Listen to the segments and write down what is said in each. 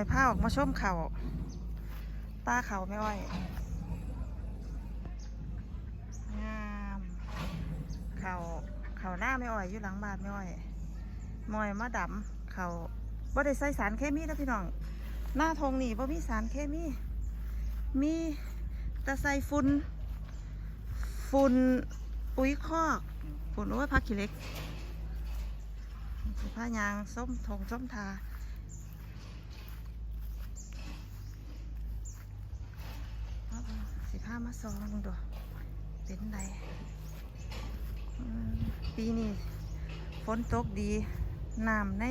อยผ้าออกมาชมเขาตาเขาไม่อ้อยงามเขาเขาหน้าไม่อ้อยอยู่หลังบานไม่อ้อยมอยมาดำเขาบ่ได้ใส่สารเคมีนะพี่น้อง หน้าทงนี่บ่มีสารเคมี มีแต่ใส่ฝุ่นฝุ่นปุ๋ยคอกฝุ่นโอ้ยพักขี้เล็กผ้ายางส้มทงส้มทาเบิ่งสิผ้ามาซองมึงดูเป็นไดอืมปีนี้ฝนตกดีน้ำใน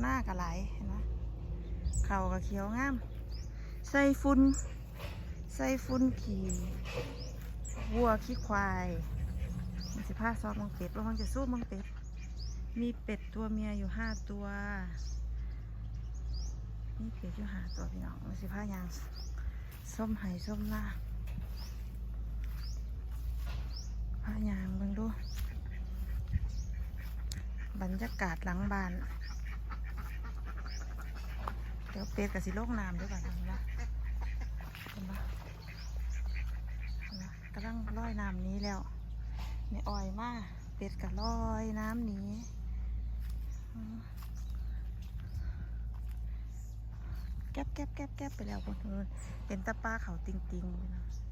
หน้ากะไหลเห็นไหมเขากะเขียวงาม ใส่ฝุ่นใส่ฝุ่นขี่วัวขี้ควายมันสิผ้าซองมังเป็ดว่ามันจะสู้มังเป็ด มีเป็ดตัวเมียอยู่ห้าตัวมีเป็ดอยู่ห้าตัวพี่น้องมันสิผ้ายางส้มไห่ส้มหน้า พายางเบิ่งดู บรรยากาศหลังบ้าน เดี๋ยวเป็ดกับสิโลกน้ำด้วยก่อนนะเห็นปะเห็นปะกำลังลอยน้ำนี้แล้วไม่อ่อยมากเป็ดกับลอยน้ำนี้แก๊บแก๊บแก๊บแก๊บไปแล้วคนเป็นตาป้าเขาติงติงเลยนะเนปะ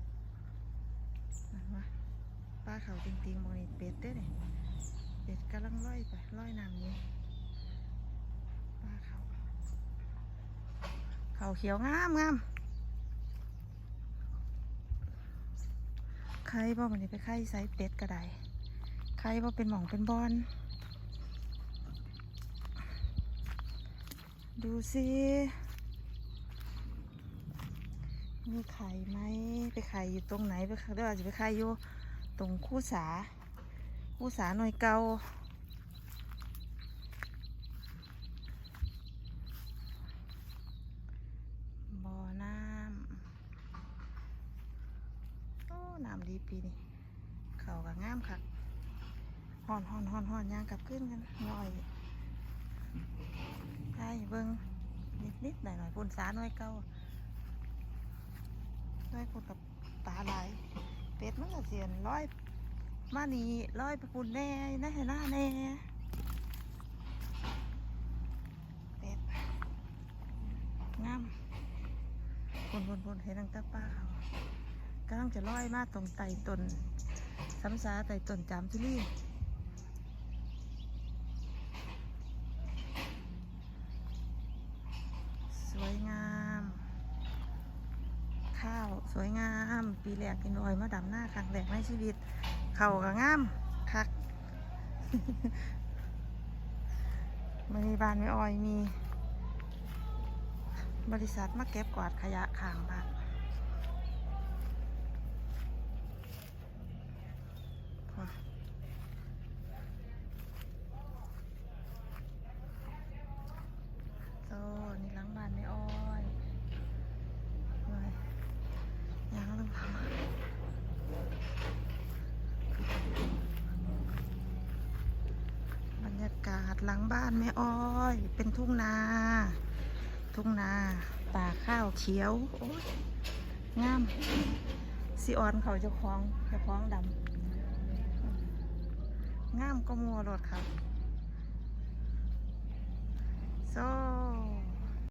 าเขาติงติงมองนี่เป็ดเด้เนี่ยเป็ดกำลังลอยไปลอยน้ำนี้ป้าเขาเขาเขียวงามงามใครบ่มันนี่ไปไข่ไซเป็ดก็ไดใครบ่เป็นหมองเป็นบอนดูสิมีไข่ไหมไปไข่อยู่ตรงไหนไปไข่เดี๋ยวอาจจะไปไข่อยู่ ตรงคู่สา คู่สาหน่วยเกาบ่อน้ำโอ้ น้ำดีปีนี้เขากับงามคักห่อนห่อนห่อนห่อนยางกลับขึ้นกันหน่อยใช่เบิ้งนิดนิดหน่อยหน่อยปุ่นสาหน่อยเกาหน่อยปุ่นกับตาไหลาย เป็ดมันก็เสียนร้อยมานี่ร้อยปปุ่นแน่นะเห็นหน้าแน่เป็ดงามพนพนพนเห็นตั้งต่ป้าเขากำลังจะลอยมาตรงไต่ตนซ้ำซาไต่ตนจามที่นี่สวยงาม ข้าว สวยงาม ปีแรกกินลอยมาดำหน้าครั้งแรกในชีวิต เข่าก็งามคักมันมีบ้านไม่ออยมี บริษัทมาเก็บกวาดขยะข้างบ้านอโซนี่หล้างบ้านไม่อ้อยเฮ้ยยังต้องทำบรรยากาศหลังบ้านแม่อ้อย เป็นทุ่งนา ทุ่งนาป่าข้าวเขียวโอ้ยงามสีออนเขาเจะคล้าของเจะคล้าของดำงามก็มัวรถครับส้ม